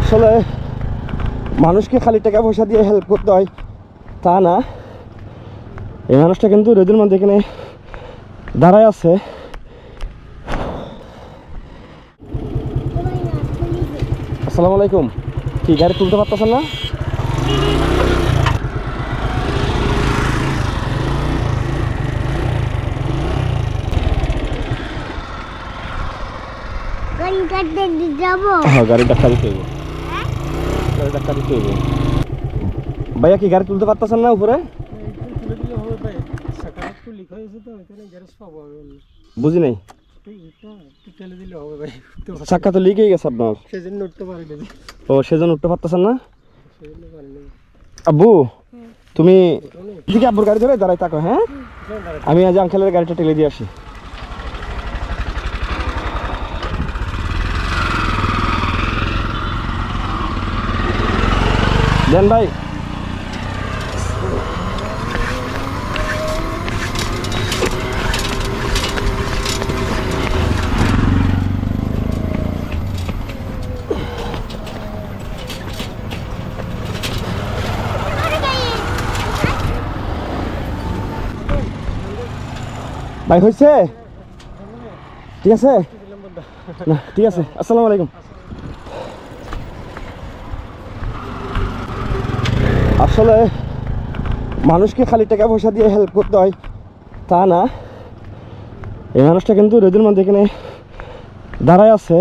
আসলে মানুষকে খালি টাকা পয়সা দিয়ে হেল্প করতে হয় তা না। এই মানুষটা কিন্তু রোদের মধ্যে এখানে দাঁড়ায় আছে। আসসালামু আলাইকুম। কি গাড়ি তুলতে পারতেছেন না? যাব। হ্যাঁ গাড়ি ধাক্কা দিতে ধাক্কা দিতে হইব। ভাইয়া কি গাড়ি তুলতে পারতেছেন না উপরে? হবে বুঝি নাই? হবে চাক্কা তো লিক হয়ে গেছে আপনার। সেজন্য উঠতে পারি ও, সেজন্য উঠতে পারতেছেন না? আব্বু, তুমি এদিকে আব্বুর গাড়ি ধরে দাঁড়াই থাকো হ্যাঁ? আমি আজ আঙ্কেলের গাড়িটা টেলে দিয়ে আসি। দেন ভাই ভাই হয়েছে ঠিক আছে না ঠিক আছে আসসালামু আলাইকুম আসলে মানুষকে খালি টাকা পয়সা দিয়ে হেল্প করতে হয়, তা না। এই মানুষটা কিন্তু রোদের মধ্যে এখানে দাঁড়ায় আছে।